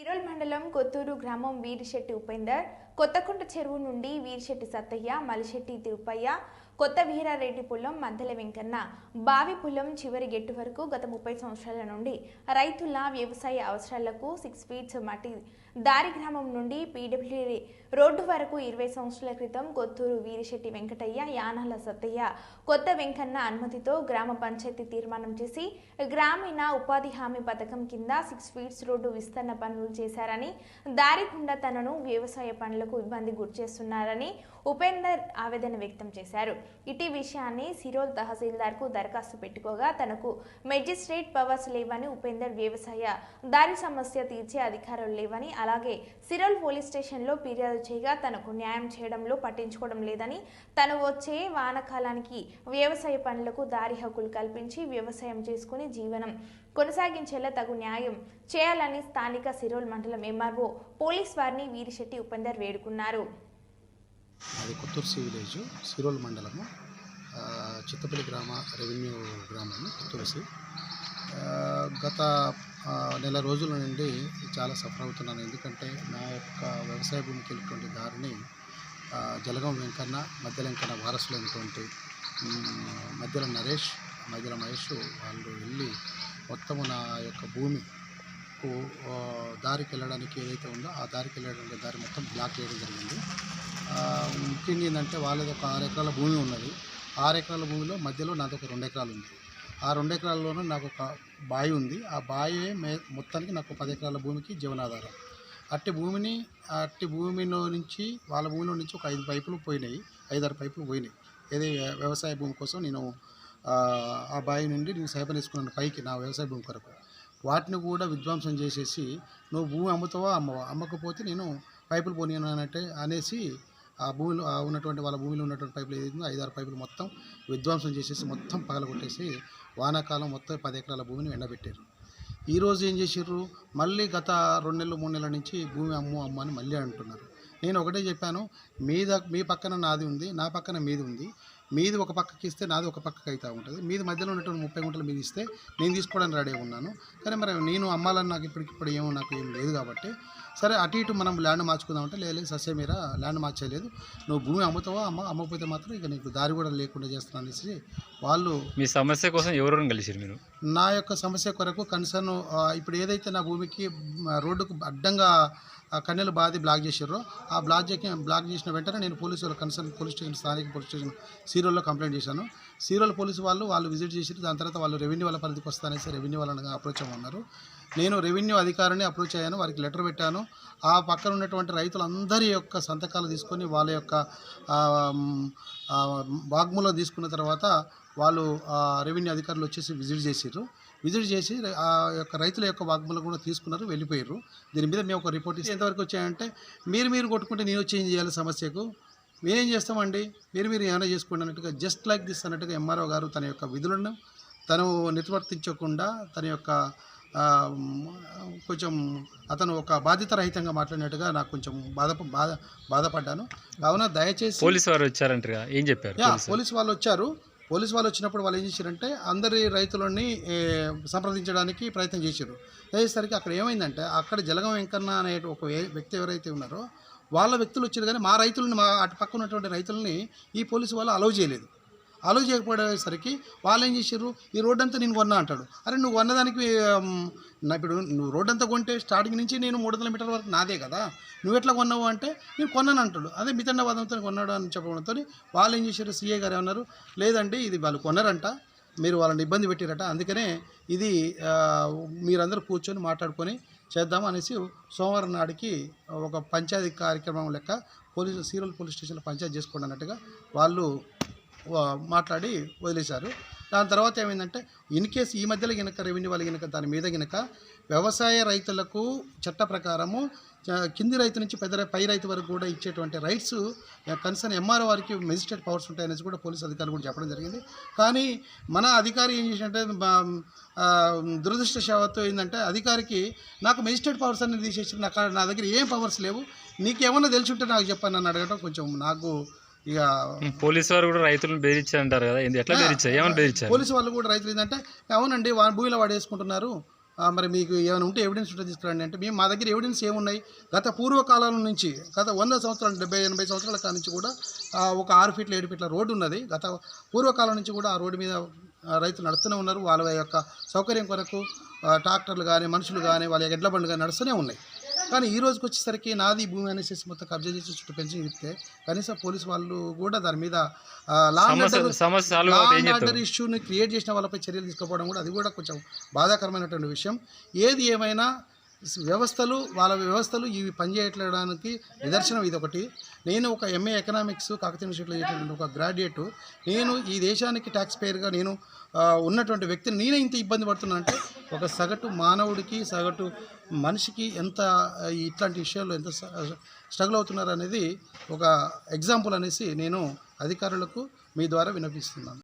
తిరోల్ మండలం కొత్తూరు గ్రామం వీరిశెట్టి ఉపేందర్ కొత్తకుంట చెరువు నుండి వీరిశెట్టి సత్తయ్య మలిశెట్టి తిరుపయ్య కొత్త వీరారెడ్డి పుల్లం మద్దెల వెంకన్న బావి పుల్లం చివరి గెట్టు వరకు గత ముప్పై సంవత్సరాల నుండి రైతుల వ్యవసాయ అవసరాలకు సిక్స్ ఫీట్స్ మట్టి దారి గ్రామం నుండి పీడబ్ల్యూడి రోడ్డు వరకు ఇరవై సంవత్సరాల క్రితం కొత్తూరు వీరిశెట్టి వెంకటయ్య యానాల సత్తయ్య కొత్త వెంకన్న అనుమతితో గ్రామ పంచాయతీ తీర్మానం చేసి గ్రామీణ ఉపాధి హామీ పథకం కింద సిక్స్ ఫీట్స్ రోడ్డు విస్తరణ పనులు చేశారని దారి గుండా తనను వ్యవసాయ పనులకు ఇబ్బంది గురిచేస్తున్నారని ఉపేందర్ ఆవేదన వ్యక్తం చేశారు. ఇటీ విషయాన్ని సిరోల్ తహసీల్దార్కు దరఖాస్తు పెట్టుకోగా తనకు మెజిస్ట్రేట్ పవర్స్ లేవని ఉపేందర్ వ్యవసాయ దారి సమస్య తీర్చే అధికారులు లేవని అలాగే సిరోల్ పోలీస్ స్టేషన్లో ఫిర్యాదు చేయగా తనకు న్యాయం చేయడంలో పట్టించుకోవడం లేదని తను వచ్చే వానకాలానికి వ్యవసాయ పనులకు దారి హక్కులు కల్పించి వ్యవసాయం చేసుకుని జీవనం కొనసాగించేలా తగు న్యాయం చేయాలని స్థానిక సిరోల్ మండలం ఎంఆర్ఓ పోలీస్ వారిని వీరిశెట్టి ఉపేందర్ వేడుకున్నారు. అది కొత్తూరు సి విలేజ్ సిరోల్ మండలము. చిత్తపల్లి గ్రామ రెవెన్యూ గ్రామము కొత్తూరు సి. గత నెల రోజుల నుండి చాలా సఫర్ అవుతున్నాను. ఎందుకంటే నా యొక్క వ్యవసాయ భూమికి వెళ్ళినటువంటి దారిని జలగం వెంకన్న మధ్య వెంకన్న వారసులైనటువంటి మధ్యలో నరేష్ మధ్యలో మహేష్ వాళ్ళు వెళ్ళి మొత్తము నా యొక్క భూమి ఆ, దారికి వెళ్ళడానికి ఏదైతే ఉందో ఆ దారికి వెళ్ళడానికి దారి మొత్తం బ్లాక్ చేయడం జరిగింది. ముఖ్యంగా ఏంటంటే వాళ్ళది ఒక ఆరు ఎకరాల భూమి ఉన్నది. ఆరు ఎకరాల భూమిలో మధ్యలో నాది ఒక రెండు ఎకరాలు ఉంది. ఆ రెండు ఎకరాల్లోనూ నాకు ఒక బావి ఉంది. ఆ బావి మే మొత్తానికి నాకు పది ఎకరాల భూమికి జీవనాధారం. అట్టి భూమిని అట్టి భూమిలో నుంచి వాళ్ళ భూమిలో నుంచి ఒక ఐదు పైపులు పోయినాయి. ఐదారు పైపులు పోయినాయి. ఏది వ్యవసాయ భూమి కోసం నేను ఆ, బావి నుండి నేను సేపనేసుకున్నాను పైకి నా వ్యవసాయ భూమి కొరకు. వాటిని కూడా విధ్వంసం చేసేసి నువ్వు భూమి అమ్ముతావా? అమ్మవా? అమ్మకపోతే నేను పైపులు పోనీయనంటే అనేసి ఆ భూమిలో ఉన్నటువంటి వాళ్ళ భూమిలో ఉన్నటువంటి పైపులు ఏదైతుందో ఐదారు పైపులు మొత్తం విధ్వంసం చేసేసి మొత్తం పగలగొట్టేసి వానాకాలం మొత్తం పది ఎకరాల భూమిని ఎండబెట్టారు. ఈరోజు ఏం చేసిర్రు? మళ్ళీ గత రెండు నెలలు మూడు నెలల నుంచి భూమి అమ్ము అమ్ము అని మళ్ళీ అంటున్నారు. నేను ఒకటే చెప్పాను మీ ద మీ పక్కన నాది ఉంది నా పక్కన మీది ఉంది. మీది ఒక పక్కకి ఇస్తే నాది ఒక పక్కకి అవుతూ ఉంటుంది. మీది మధ్యలో ఉన్నటువంటి ముప్పై గుంటలు మీది ఇస్తే నేను తీసుకోవడానికి రెడీ ఉన్నాను. కానీ మరి నేను అమ్మాలని నాకు ఇప్పటికిప్పుడు ఏమో నాకు ఏం లేదు కాబట్టి సరే అటు ఇటు మనం ల్యాండ్ మార్చుకుందామంటే లేదు సస్య మీర ల్యాండ్ మార్చేయలేదు. నువ్వు భూమి అమ్ముతావా అమ్మ అమ్మకపోతే మాత్రం ఇక నీకు దారి కూడా లేకుండా చేస్తున్నాను అనేసి వాళ్ళు మీ సమస్య కోసం ఎవరెవరు కలిసిరు మీరు? నా యొక్క సమస్య కొరకు కన్సర్న్ ఇప్పుడు ఏదైతే నా భూమికి రోడ్డుకు అడ్డంగా కన్నెలు బాధి బ్లాక్ చేసారో ఆ బ్లాక్ చేసి బ్లాక్ చేసిన వెంటనే నేను పోలీసు కన్సర్న్ పోలీస్ స్టేషన్ స్థానిక పోలీస్ స్టేషన్ సీరోల్లో కంప్లైంట్ చేశాను. సీరోల్ పోలీసు వాళ్ళు వాళ్ళు విజిట్ చేసి దాని తర్వాత వాళ్ళు రెవెన్యూ వాళ్ళ పరిధికి వస్తానేసి రెవెన్యూ వాళ్ళని అప్రోచ్ అవ్వన్నారు నేను రెవెన్యూ అధికారిని అప్రోచ్ అయ్యాను. వారికి లెటర్ పెట్టాను. ఆ పక్కన ఉన్నటువంటి రైతులందరి యొక్క సంతకాలు తీసుకొని వాళ్ళ యొక్క వాగ్మూలం తీసుకున్న తర్వాత వాళ్ళు ఆ, రెవెన్యూ అధికారులు వచ్చేసి విజిట్ చేసిర్రు. విజిట్ చేసి ఆ యొక్క రైతుల యొక్క వాగ్మూలం కూడా తీసుకున్నారు. వెళ్ళిపోయారు దీని మీద మేము ఒక రిపోర్ట్ ఇస్తే. ఎంతవరకు వచ్చాయంటే మీరు మీరు కొట్టుకుంటే నేను వచ్చి ఏం చేయాలి సమస్యకు? మేమేం చేస్తామండి? మీరు మీరు ఏమైనా చేసుకోండి అన్నట్టుగా జస్ట్ లైక్ దిస్ అన్నట్టుగా ఎంఆర్ఓ గారు తన యొక్క విధులను తను నిర్వర్తించకుండా తన యొక్క కొంచెం అతను ఒక బాధ్యతారహితంగా మాట్లాడినట్టుగా నాకు కొంచెం బాధ బాధ బాధపడ్డాను. కావున దయచేసి పోలీసు వారు వచ్చారంటారు ఏం చెప్పారు పోలీసు వాళ్ళు వచ్చారు. పోలీసు వాళ్ళు వచ్చినప్పుడు వాళ్ళు ఏం చేశారంటే అందరి రైతులని సంప్రదించడానికి ప్రయత్నం చేశారు. చేసేసరికి అక్కడ ఏమైందంటే అక్కడ జలగం వెంకన్న అనే ఒక వ్యక్తి ఎవరైతే ఉన్నారో వాళ్ళ వ్యక్తులు వచ్చారు కానీ మా రైతులని మా అటు పక్క ఉన్నటువంటి రైతులని ఈ పోలీసు వాళ్ళు అలౌ చేయలేదు. అలౌ చేయకపోయేసరికి వాళ్ళు ఏం చేశారు? ఈ రోడ్డు అంతా నేను కొన్నా అంటాడు. అరే నువ్వు కొన్నదానికి నా ఇప్పుడు నువ్వు రోడ్డు అంతా కొంటే స్టార్టింగ్ నుంచి నేను మూడు వందల మీటర్ల వరకు నాదే కదా. నువ్వు ఎట్లా కొన్నావు అంటే నేను కొన్నాను అంటాడు. అదే మితండ వాదంతో కొన్నాడు అని చెప్పడంతో వాళ్ళు ఏం చేశారు? సీఏ గారు ఏమన్నారు? లేదండి ఇది వాళ్ళు కొన్నారంట. మీరు వాళ్ళని ఇబ్బంది పెట్టారట. అందుకనే ఇది మీరందరూ కూర్చొని మాట్లాడుకొని చేద్దాం అనేసి సోమవారం నాడికి ఒక పంచాయతీ కార్యక్రమం లెక్క పోలీసు సీరియల్ పోలీస్ స్టేషన్లో పంచాయతీ చేసుకోండి అన్నట్టుగా వాళ్ళు మాట్లాడి వదిలేశారు. దాని తర్వాత ఏమైందంటే ఇన్ కేసు ఈ మధ్యలో గినక రెవెన్యూ వాళ్ళు గినక దాని మీద గినక వ్యవసాయ రైతులకు చట్ట ప్రకారము కింది రైతు నుంచి పెద్ద పై రైతు వరకు కూడా ఇచ్చేటువంటి రైట్స్ కన్సర్న్ ఎంఆర్ఓ వారికి మెజిస్ట్రేట్ పవర్స్ ఉంటాయనేసి కూడా పోలీస్ అధికారులు కూడా చెప్పడం జరిగింది. కానీ మన అధికారి ఏం చేసినట్టే దురదృష్టశావత్తు ఏంటంటే అధికారికి నాకు మెజిస్ట్రేట్ పవర్స్ అనేది తీసేసి నాకు నా దగ్గర ఏం పవర్స్ లేవు నీకేమన్నా తెలిసి ఉంటే నాకు చెప్పాను నన్ను అడగటం కొంచెం నాకు ఇక పోలీసు వారు కూడా రైతులను బెదిరించారంటారు కదా. ఏంది? ఎట్లా బెదిరించారు? ఏమని బెదిరించారు? పోలీసు వాళ్ళు కూడా రైతులు ఏంటంటే అవునండి వాడి భూమిలో వాడు వేసుకుంటున్నారు ఆ, మరి మీకు ఏమైనా ఉంటే ఎవిడెన్స్ ఉంటే తీసుకురండి అంటే మేము మా దగ్గర ఎవిడెన్స్ ఏమున్నాయి? గత పూర్వకాలం నుంచి గత వంద సంవత్సరాలు డెబ్బై ఎనభై సంవత్సరాల కాడ నుంచి కూడా ఒక ఆరు ఫీట్ల ఏడు ఫీట్ల రోడ్డు ఉన్నది. గత పూర్వకాలం నుంచి కూడా ఆ రోడ్డు మీద రైతులు నడుస్తూనే ఉన్నారు. వాళ్ళ యొక్క సౌకర్యం కొరకు ట్రాక్టర్లు కానీ మనుషులు కానీ వాళ్ళ ఎడ్ల బండ్లు కానీ నడుస్తూనే ఉన్నాయి. కానీ ఈ రోజుకి వచ్చేసరికి నాది భూమి అనేసి మొత్తం కబ్జా చేసి చుట్టూ పెన్షన్ ఇస్తే కనీసం పోలీసు వాళ్ళు కూడా దాని మీద ఆ, లా అండ్ సమస్య ఆర్డర్ ఇష్యూని క్రియేట్ చేసిన వాళ్ళపై చర్యలు తీసుకోవడం కూడా అది కూడా కొంచెం బాధాకరమైనటువంటి విషయం. ఏది ఏమైనా వ్యవస్థలు వాళ్ళ వ్యవస్థలు ఇవి పనిచేయట్లడానికి నిదర్శనం ఇది ఒకటి నేను ఒక ఎంఏ ఎకనామిక్స్ కాకతీయ యూనివర్సిటీలో చేసినటువంటి ఒక గ్రాడ్యుయేట్ నేను ఈ దేశానికి ట్యాక్స్ పేయర్గా నేను ఉన్నటువంటి వ్యక్తిని నేనే ఇంత ఇబ్బంది పడుతున్నానంటే ఒక సగటు మానవుడికి సగటు మనిషికి ఎంత ఇట్లాంటి విషయాల్లో ఎంత స్ట్రగుల్ అవుతున్నారు అనేది ఒక ఎగ్జాంపుల్ అనేసి నేను అధికారులకు మీ ద్వారా వినిపిస్తున్నాను